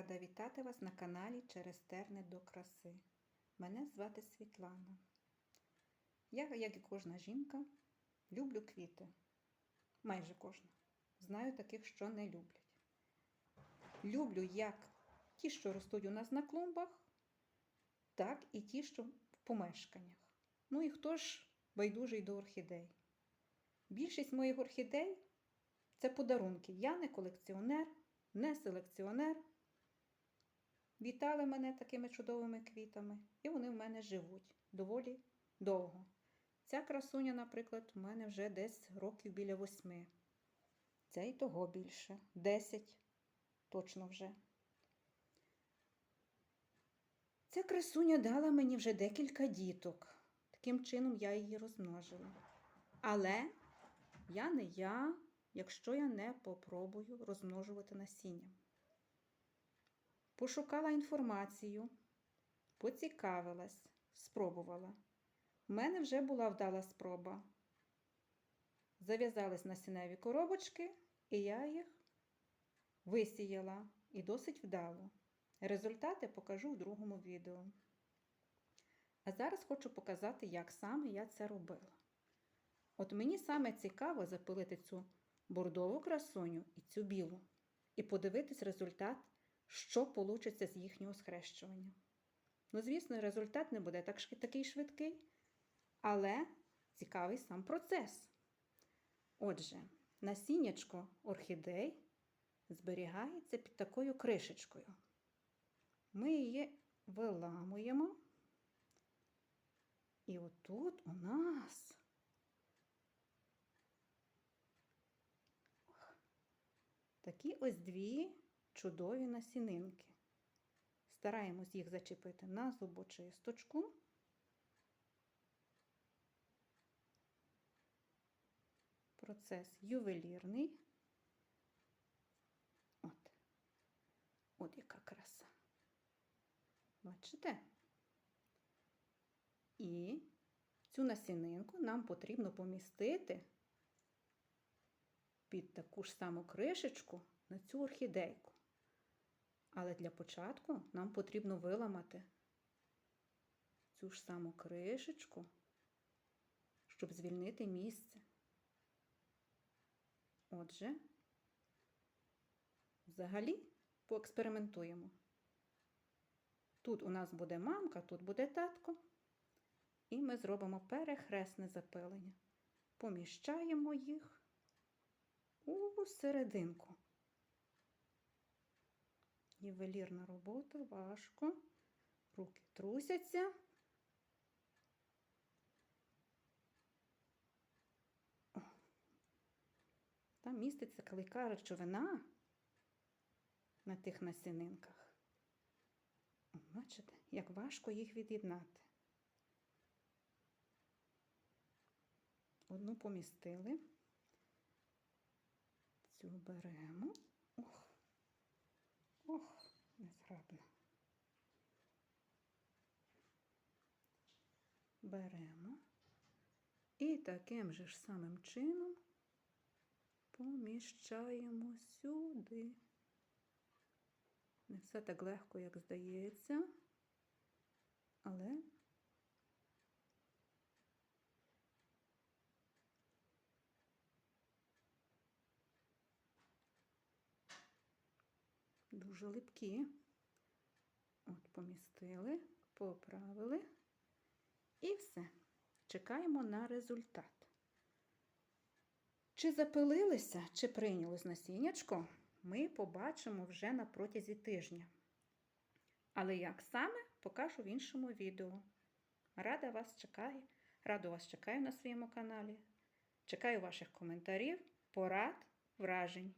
рада вітати вас на каналі Через терни до краси. Мене звати Світлана. Я, як і кожна жінка, люблю квіти. Майже кожна. Знаю таких, що не люблять. Люблю як ті, що ростуть у нас на клумбах, так і ті, що в помешканнях. Ну і хто ж байдужий до орхідей? Більшість моїх орхідей це подарунки. Я не колекціонер, не селекціонер. Вітали мене такими чудовими квітами, і вони в мене живуть доволі довго. Ця красуня, наприклад, у мене вже десь років біля восьми. Ця і того більше. Десять точно вже. Ця красуня дала мені вже декілька діток. Таким чином я її розмножила. Але я не я, якщо я не попробую розмножувати насіння. Пошукала інформацію, поцікавилась, спробувала. У мене вже була вдала спроба. Зав'язались насінневі коробочки, і я їх висіяла і досить вдало. Результати покажу в другому відео. А зараз хочу показати, як саме я це робила. От мені саме цікаво запилити цю бордову красуню і цю білу, і подивитись результат, що вийде з їхнього схрещування. Ну, звісно, результат не буде так, такий швидкий, але цікавий сам процес. Отже, насіннячко орхідей зберігається під такою кришечкою. Ми її виламуємо. І отут у нас такі ось дві чудові насінинки. Стараємось їх зачепити на зубочисточку. Процес ювелірний. От. От яка краса. Бачите? І цю насінинку нам потрібно помістити під таку ж саму кришечку на цю орхідейку. Але для початку нам потрібно виламати цю ж саму кришечку, щоб звільнити місце. Отже, взагалі поекспериментуємо. Тут у нас буде мамка, тут буде татко. І ми зробимо перехресне запилення. Поміщаємо їх у серединку. Ювелірна робота, важко, руки трусяться. Там міститься клейка речовина на тих насінинках. Бачите, як важко їх від'єднати. Одну помістили, цю беремо. Ох, Беремо і таким же ж самим чином поміщаємо сюди. Не все так легко, як здається, але дуже липкі. От, помістили, і все. Чекаємо на результат. Чи запилилися, чи прийнялось насіннячко, ми побачимо вже на протязі тижня. Але як саме, покажу в іншому відео. Рада вас чекаю, радо вас чекаю на своєму каналі. Чекаю ваших коментарів, порад, вражень.